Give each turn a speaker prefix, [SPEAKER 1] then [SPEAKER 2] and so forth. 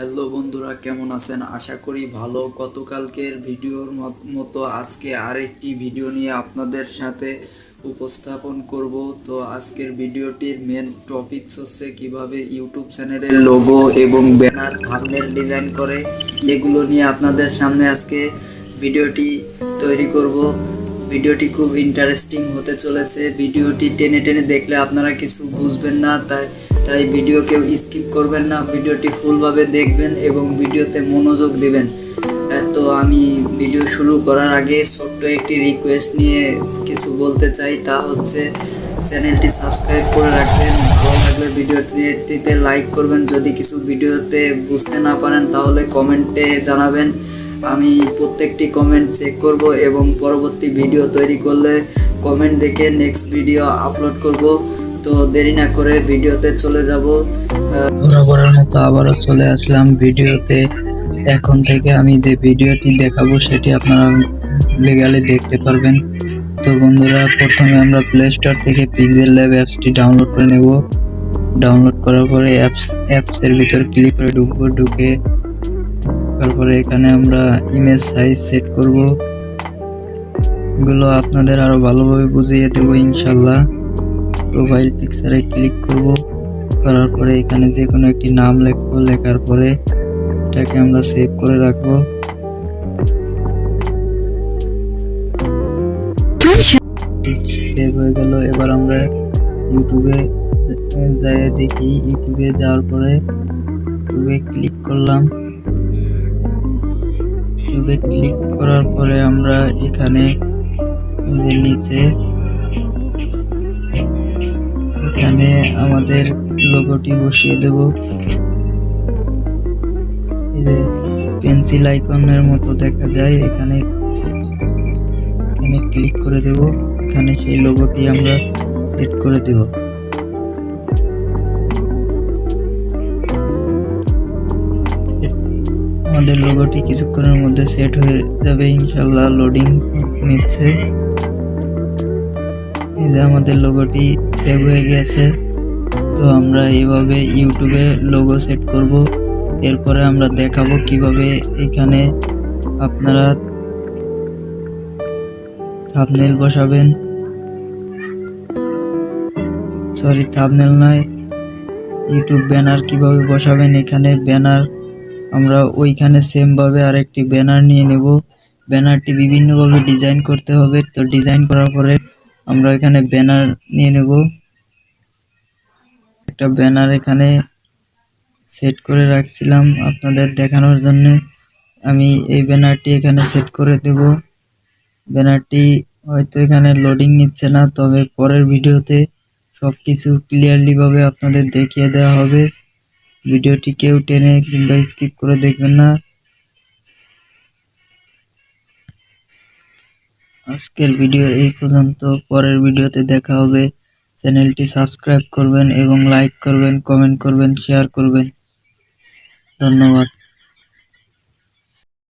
[SPEAKER 1] Hello বন্ধুরা, কেমন আছেন? আশা করি ভালো। গতকালকের ভিডিওর মত- আজকে আরেকটি ভিডিও নিয়ে আপনাদের সাথে উপস্থাপন করব। তো আজকের ভিডিওটির মেন টপিকস হচ্ছে কীভাবে ইউটিউব চ্যানেলের লোগো এবং ব্যানার থাম্বনেল ডিজাইন করে। এগুলো নিয়ে আপনাদের সামনে আজকে ভিডিওটি তৈরি করব। ভিডিওটি খুব ইন্টারেস্টিং হতে চলেছে। ভিডিওটি টেনে টেনে দেখলে আপনারা কিছু বুঝবেন না। তাই তাই ভিডিও কেউ স্কিপ করবেন না ভিডিওটি ফুলভাবে দেখবেন এবং ভিডিওতে মনোযোগ দিবেন। তো আমি ভিডিও শুরু করার আগে ছোট্ট একটি রিকোয়েস্ট নিয়ে কিছু বলতে চাই, তা হচ্ছে চ্যানেলটি সাবস্ক্রাইব করে রাখবেন। ভালো লাগলে ভিডিওটিতে লাইক করবেন। যদি কিছু ভিডিওতে বুঝতে না পারেন, তাহলে কমেন্টে জানাবেন। আমি প্রত্যেকটি কমেন্ট চেক করব এবং পরবর্তী ভিডিও তৈরি করলে কমেন্ট দেখে নেক্সট ভিডিও আপলোড করব। তো দেরি না করে ভিডিওতে চলে যাব। বরাবরের মতো আবারও চলে আসলাম ভিডিওতে। এখন থেকে আমি যে ভিডিওটি দেখাবো সেটি আপনারা লিগালি দেখতে পারবেন। তো বন্ধুরা, প্রথমে আমরা প্লে স্টোর থেকে পিক্সেল ল্যাব অ্যাপসটি ডাউনলোড করে নেব। ডাউনলোড করার পরে অ্যাপস, অ্যাপসের ভিতর ক্লিক করে ঢুকবো, ঢুকে তারপরে এখানে আমরা ইমেজ সাইজ সেট করব। এগুলো আপনাদের আরও ভালোভাবে বুঝিয়ে দেবো, ইনশাল্লাহ। প্রোফাইল পিকচারে ক্লিক করব। করার পরে এখানে যে কোনো একটি নাম লিখব। লেখার পরে এটাকে আমরা সেভ করে রাখব। সেভ হয়ে গেল। এবার আমরা ইউটিউবে যাই দেখি। ইউটিউবে যাওয়ার পরে ইউটিউবে ক্লিক করলাম। ইউটিউবে ক্লিক করার পরে আমরা এখানে নিচে এখানে আমাদের লোগোটি বসিয়ে দেব। এই যে পেন্সিল আইকনের মতো দেখা যায়, এখানে এখানে ক্লিক করে দেব। এখানে সেই লোগোটি আমরা সেট করে দেব। আমাদের লোগোটি কিছুক্ষণের মধ্যে সেট হয়ে যাবে। ইনশাল্লাহ লোডিং নিচ্ছে। এই যে আমাদের লোগোটি সেভ হয়ে গেছে, তো আমরা এইভাবে ইউটিউবে লোগো সেট করব। এরপরে আমরা দেখাবো কীভাবে এখানে আপনারা থাবনেল বসাবেন। সরি থাবনেল নয় ইউটিউব ব্যানার কীভাবে বসাবেন এখানে ব্যানার আমরা ওইখানে সেম ভাবে আরেকটি ব্যানার নিয়ে নেব। ব্যানারটি বিভিন্নভাবে ডিজাইন করতে হবে, তো ডিজাইন করার পরে আমরা এখানে ব্যানার নিয়ে নেব। একটা ব্যানার এখানে সেট করে রাখছিলাম আপনাদের দেখানোর জন্য। আমি এই ব্যানারটি এখানে সেট করে দেব। ব্যানারটি হয়তো এখানে লোডিং নিচ্ছে না, তবে পরের ভিডিওতে সব কিছু ক্লিয়ারলি ভাবে আপনাদের দেখিয়ে দেওয়া হবে। ভিডিওটি কেউ টেনে কিংবা স্কিপ করে দেখবেন না। আজকের ভিডিও এই পর্যন্ত। পরের ভিডিওতে দেখা হবে। চ্যানেলটি সাবস্ক্রাইব করবেন এবং লাইক করবেন, কমেন্ট করবেন, শেয়ার করবেন। ধন্যবাদ।